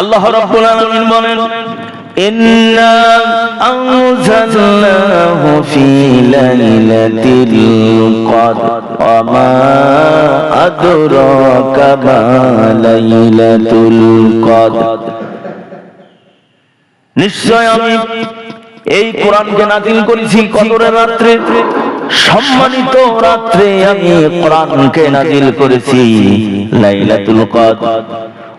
আল্লাহ রাব্বুল আলামিন বলেন, ইন্না আনজালনাহু লাইলাতিল কদর, ওয়া মা আদরাকা মা লাইলাতুল কদর। নিশ্চয় আমি এই কোরআনকে নাজিল করেছি কদরের রাত্রে। সম্মানিত রাত্রে আমি কোরআনকে নাজিল করেছি লাইলাতুল কদর।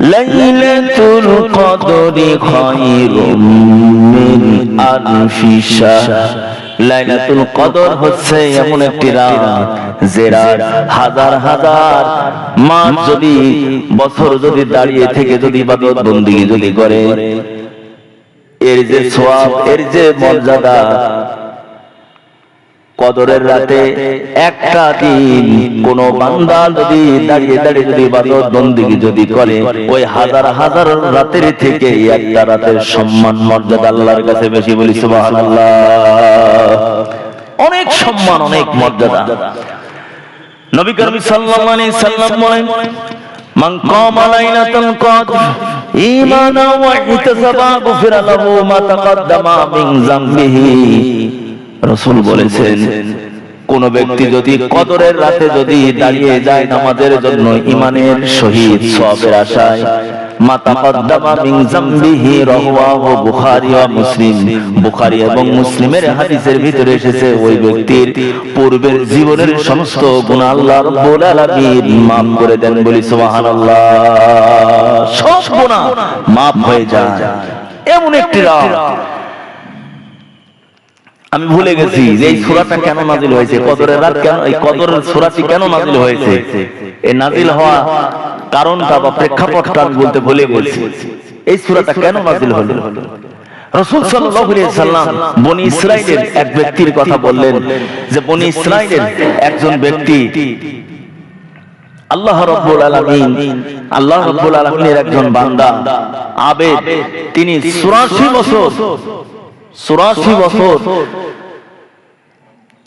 লাইলাতুল কদরি খায়রুম মিন আলফি লাইলাতুল কদর হচ্ছে এমন একটি রাত যে রাত হাজার হাজার মাস যদি, বছর যদি দাঁড়িয়ে থেকে যদি ইবাদত বন্দিগি যদি করে। এর যে সোয়াব এর যে মর্যাদা কদরের রাতে একটা দিন কোন বান্দা যদি দাঁড়িয়ে দাঁড়িয়ে যদি ইবাদত বন্দিগি যদি করে ওই হাজার হাজার রাতের থেকে একটা রাতের সম্মান মর্যাদা আল্লাহর কাছে বেশি বলি সুবহানাল্লাহ। অনেক সম্মান অনেক মর্যাদা। নবী করিম সাল্লাল্লাহু আলাইহি সাল্লাম বলেন মান কামা লাইলাতুল কদর ঈমানা ওয়া ইহতিসাবা গুফিরা লাহু মা তাকাদ্দামা মিন যামবিহি রাসূল বলেছেন কোন ব্যক্তি যদি কদরের রাতে যদি দাঁড়িয়ে যায় নামাজের জন্য ইমানের শহীদ সওয়াবের আশায় এবং মুসলিমের হাদিসের ভিতরে এসেছে ওই ব্যক্তির পূর্বের জীবনের সমস্ত আল্লাহ করে দেন বলি সব গুনাহ maaf হয়ে যায়। এমন একটি রাত। আমি ভুলে গেছি যে এই সূরাটা কেন নাজিল হয়েছে? কদরের রাত কেন এই কদরের সূরাটি কেন নাজিল হয়েছে? এই নাজিল হওয়া কারণটা বা প্রেক্ষাপটটা আমি বলতে ভুলে গেছি। এই সূরাটা কেন নাজিল হলো? রাসূল সাল্লাল্লাহু আলাইহি সাল্লাম বনি ইসরাইলের এক ব্যক্তির কথা বললেন যে বনি ইসরাইলের একজন ব্যক্তি। আল্লাহ রাব্বুল আলামিন আল্লাহ রাব্বুল আলামিনের একজন বান্দা। আবেদ। তিনি 84 বছর চুরাশি বছর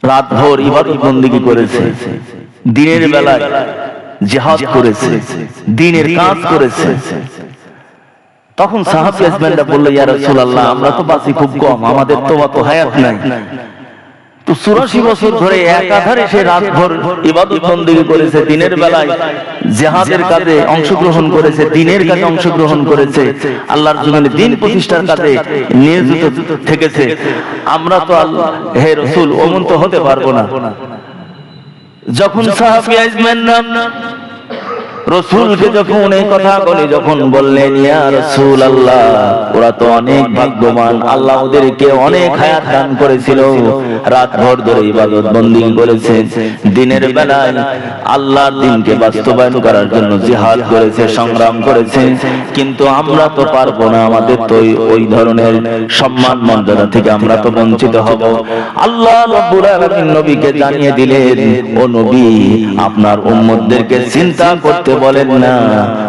রাত ভোর ইবাদত বন্দিগি করেছে। দিনের বেলায় জিহাদ করেছে। দিনের কাজ করেছে। তখন সাহাবি আজমানরা বলল, ইয়া রাসূলুল্লাহ, আমরা তো বাসি খুব কম, আমাদের তো অত হায়াত নাই। চুরাশি বছর ধরে একাধারে সে রাত ভোর ইবাদত করেছে দিনের বেলায় জেহাদের কাজে অংশগ্রহণ করেছে দিনের কাজে অংশগ্রহণ করেছে আল্লাহর দিন প্রতিষ্ঠার কাজে নিয়োজিত থেকেছে। আমরা তো আল্লাহ হে রসুল অমন তো হতে পারব না। যখন সাহাবি আজমান নাম রসুলকে যখন এই কথা বলে যখন বললেন ইয়া রসুল আল্লাহ ওরা তো অনেক ভাগ্যবান। আল্লাহ ওদেরকে অনেক হায়াত দান করেছিল। রাত ভর ধরে ইবাদত বন্দি করেছে। দিনের বেলায় আল্লাহর দিনকে বাস্তবায়ন করার জন্য জিহাদ করেছে, সংগ্রাম করেছে। কিন্তু আমরা তো পারব না আমাদের তো ওই- ধরনের সম্মান মর্যাদা থেকে আমরা তো বঞ্চিত হব। আল্লাহ রব্বুল আলামিন নবীকে জানিয়ে দিলেন, ও নবী, আপনার উম্মতদেরকে চিন্তা করতে বলেন না।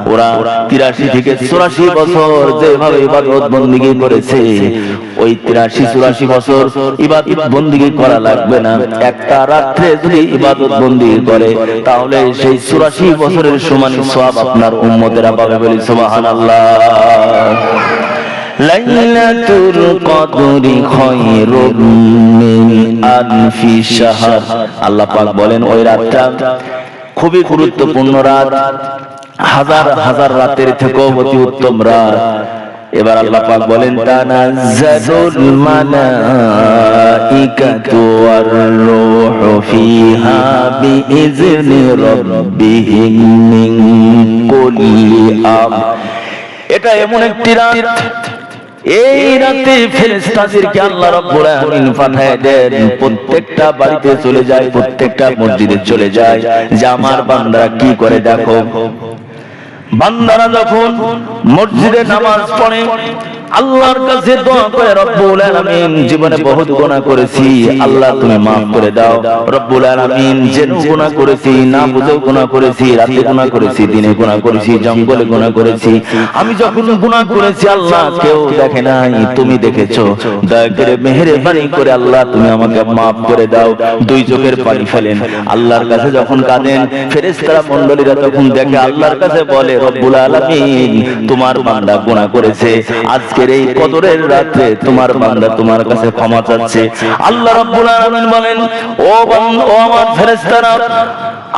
ওরা তিরাশি থেকে চুরাশি বছর যেভাবে ইবাদত বন্দিগি করেছে, ওই তিরাশি চুরাশি বছর ইবাদত বন্দিগি করা লাগবে না। একটা রাত্রে যদি ইবাদত বন্দিগি করে, তাহলে সেই চুরাশি বছরের সমান সব আপনার উম্মতেরা পাবে বলি সুবহানাল্লাহ। লাইলাতুল কদরি খায়রুম মিন আলফি শাহর। আল্লাহ পাক বলেন, ওই রাতটা খুবই গুরুত্বপূর্ণ রাত। হাজার হাজার রাতের থেকেও অতি উত্তম রাত। এবার আল্লাহ পাক বলেন, তানাজ্জালুল মালাইকাতু ওয়ার রূহু ফিহা বিইজনি রাব্বিহিম মিন কুল্লি আমর এটা এমন একটি রাত। এই রাতে ফেরেশতাদেরকে আল্লাহ রাব্বুল আলামিন পাঠায় দেন, প্রত্যেকটা বাড়িতে চলে যায়, প্রত্যেকটা মসজিদে চলে যায়। যে আমার বান্দারা কি করে দেখো? বান্দারা যখন মসজিদে নামাজ পড়ে আল্লাহর কাছে দোয়া করে, রব্বুল আলামিন, জীবনে বহুত গুনাহ করেছি। আল্লাহ, তুমি maaf করে দাও। রব্বুল আলামিন, যে গুনাহ করেছি, না বুঝেও গুনাহ করেছি, রাতে গুনাহ করেছি, দিনে গুনাহ করেছি, জঙ্গলে গুনাহ করেছি। আমি যখন গুনাহ করেছি, আল্লাহ কেউ দেখে নাই, তুমি দেখেছ। দয়া করে মেহেরবানি করে, আল্লাহ, তুমি আমাকে maaf করে দাও। দুই চোখের পানি ফেলেন। আল্লাহর কাছে যখন কাঁদেন, ফেরেশতারা, মণ্ডলীরা তখন দেখে, আল্লাহর কাছে বলে, রব্বুল আলামিন, তোমার বান্দা গুনাহ করেছে। আজকের এই কদরের রাতে তোমার বান্দা তোমার কাছে ক্ষমা চাচ্ছে। আল্লাহ রাব্বুল আলামিন বলেন, ও বান্দা, ও আমার ফেরেশতারা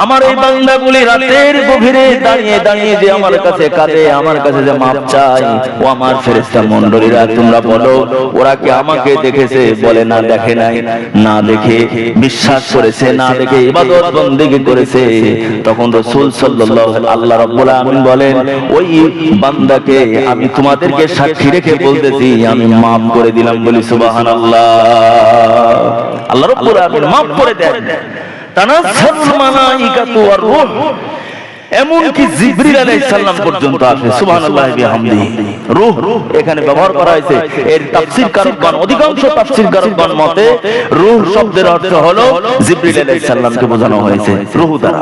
আমার এই বান্দাগুলি রাতের গভীরে দাঁড়িয়ে দাঁড়িয়ে যে আমার কাছে কাঁদে আমার কাছে যে মাপ চাই ও আমার ফেরেশতা মণ্ডলীরা তোমরা বলো ওরা কি আমাকে দেখেছে বলে না দেখে নাই? না দেখে বিশ্বাস করেছে না দেখে ইবাদত বন্দেগী করেছে। তখন রাসূল সাল্লাল্লাহু আল্লাহ রাব্বুল আলামিন বলেন ওই বান্দাকে আমি তোমাদেরকে সাক্ষী রেখে বলতেছি আমি মাফ করে দিলাম বলি সুবহানাল্লাহ। আল্লাহ রাব্বুল আলামিন মাফ করে দেন। তানাজ্জালুল মালাইকাতু ওয়ার রূহ এমনকি জিবরিল আলাইহিস পর্যন্ত আসে সুবহানাল্লাহি বিহামদিহি রূহ এখানে ব্যবহার করা হয়েছে। এর তাফসীর কারকগণ অধিকাংশ তাফসীর কারকগণ মতে রূহ শব্দের অর্থ হলো জিবরিল আলাইহিস বোঝানো হয়েছে রূহ দ্বারা।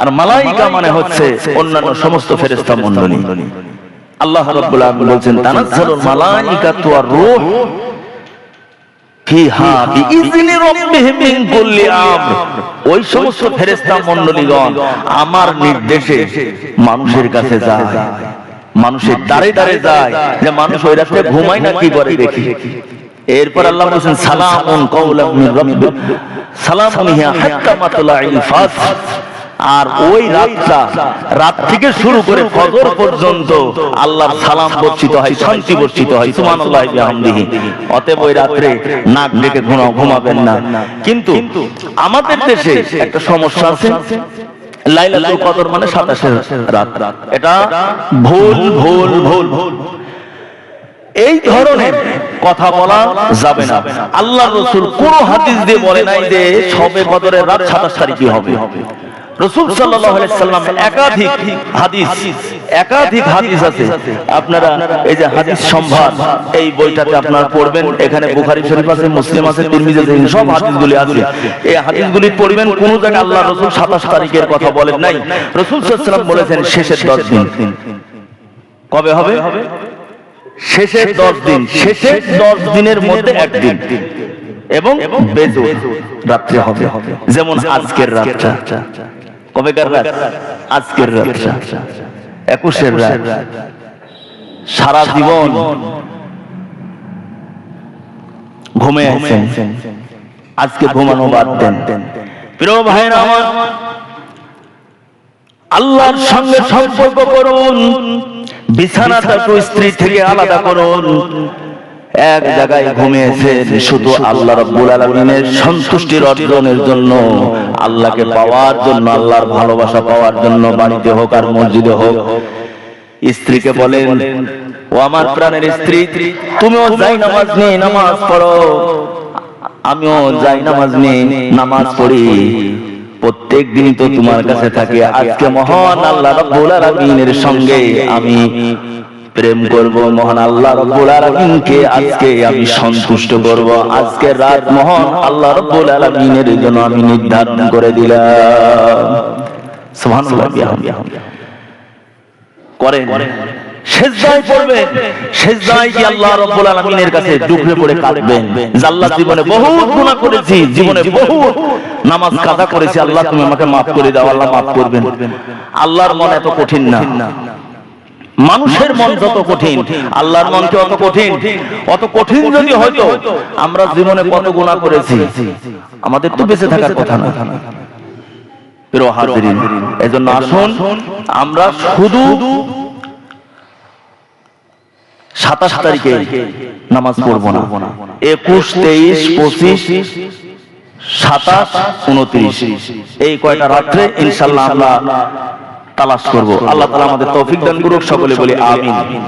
আর মালাইকা মানে হচ্ছে অন্যান্য সমস্ত ফেরেশতা মণ্ডলী। আল্লাহ রাব্বুল আলামিন বলছেন তানাজ্জালুল মালাইকাতু ওয়ার রূহ। ফিহা বিইজনি রাব্বিহিম মিন কুল্লি আমর ওই সমস্ত ফেরেশতা মণ্ডলীগণ আমার নির্দেশে মানুষের কাছে যায়। মানুষের দাঁড়ে দাঁড়ে যায়। যে মানুষ ওই রাতে ঘুমায় না কি করে দেখি। এরপর আল্লাহ বলেছেন সালামুন সালামুন হিয়া হাত্তা মাতলাইল ফাজর আর ওই রাতটা, রাত থেকে শুরু করে ফজর পর্যন্ত আল্লাহর সালাম বর্ষিত হয়, শান্তি বর্ষিত হয়, সুবহানাল্লাহি বিহামদিহি। অতএব ওই রাত্রে নাক ডেকে ঘুমাও, ঘুমাবেন না। কিন্তু আমাদের দেশে একটা সমস্যা আছে। লাইলাতুল কদর মানে 27 রাত। এটা ভুল ভুল ভুল। ভুল এই ধরনের কথা বলা যাবে না। আল্লাহ রসুল কোন হাদিস দিয়ে বলে নাই যে সবে কদরের রাত সাতাশ তারিখে হবে। রসুল সাল্লাম একাধিক হাদিস একাধিক হাদিস আছে। আপনারা এই যে হাদিস সম্ভার এই বইটাতে আপনারা পড়বেন। এখানে বুখারী শরীফ আছে মুসলিম আছে তিরমিজি আছে সব হাদিসগুলি আছে। এই হাদিসগুলি পড়বেন কোন জায়গায় আল্লাহ রসুল 27 তারিখের কথা বলেন নাই। রসুল সাল্লাম বলেছেন শেষের 10 দিন। কবে হবে? শেষের 10 দিন। শেষের 10 দিনের মধ্যে একদিন। এবং বেজুর রাত্রে হবে। যেমন আজকের রাতটা। কবেকার রাত? আজকের রাতটা একুশের রাত। সারা জীবন ঘুমে আছেন। আজকে ঘুমানো বাদ দেন। প্রিয় আমার আল্লাহর সঙ্গে সম্পর্ক করুন। বিছানাটা তো স্ত্রী থেকে আলাদা করুন। এক জায়গায় ঘুমিয়েছেন শুধু আল্লাহ রাব্বুল আলামিনের সন্তুষ্টির অর্জনের জন্য, আল্লাহকে পাওয়ার জন্য, আল্লাহর ভালোবাসা পাওয়ার জন্য বাড়িতে হোক আর মসজিদে হোক। স্ত্রীকে বলেন, ও আমার প্রাণের স্ত্রী, তুমিও যাই নামাজ নেই নামাজ পড়ো। আমিও যাই নামাজ নেই নামাজ পড়ি। প্রত্যেক দিন তো তোমার কাছে থাকে। আজকে মহান আল্লাহ রাব্বুল আলামিনের সঙ্গে আমি প্রেম করব, মহান আল্লাহ রব্বুল আলামিনকে আজকে আমি সন্তুষ্ট করব। আজকে রাত মহান আল্লাহ রব্বুল আলামিনের জন্য আমি নির্ধারণ করে দিলাম। সুবহানাল্লাহ করেন। সেজদায় পড়বেন। সেজদায় কি আল্লাহ রাব্বুল আলামিনের কাছে ডুবে পড়ে কাঁদবেন। যে আল্লাহ জীবনে বহু গুনাহ করেছি, জীবনে বহু নামাজ কাজা করেছি। আল্লাহ তুমি আমাকে maaf করে দাও, আল্লাহ maaf করবেন। আল্লাহর মন এত কঠিন না। মানুষের মন যত কঠিন আল্লাহর মন কি অত কঠিন অত কঠিন যদি হয়তো আমরা জীবনে কত গুণা করেছি আমাদের তো বেঁচে থাকার কথা না। এজন্য আসুন আমরা শুধু সাতাশ তারিখে নামাজ পড়ব না। একুশ তেইশ পঁচিশ সাতাশ উনত্রিশ। এই কয়টা রাত্রে ইনশাল্লাহ আমরা তালাশ করব। আল্লাহ তালা আমাদের তৌফিক দান করুক সকলে বলি আমিন।